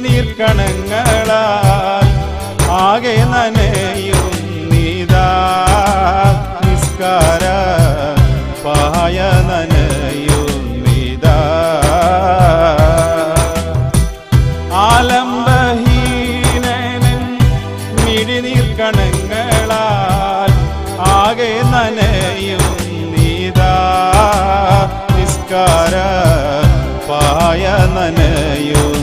മിടിനീർ കണങ്ങളാൽ ആകെ നനയും നീതാ. നിസ്കാര പായ നനയും നീതാ. ആലംബഹീനൻ മിടിനീർ കണങ്ങളാൽ ആകെ നനയും നീതാ. നിസ്കാര പായ നനയും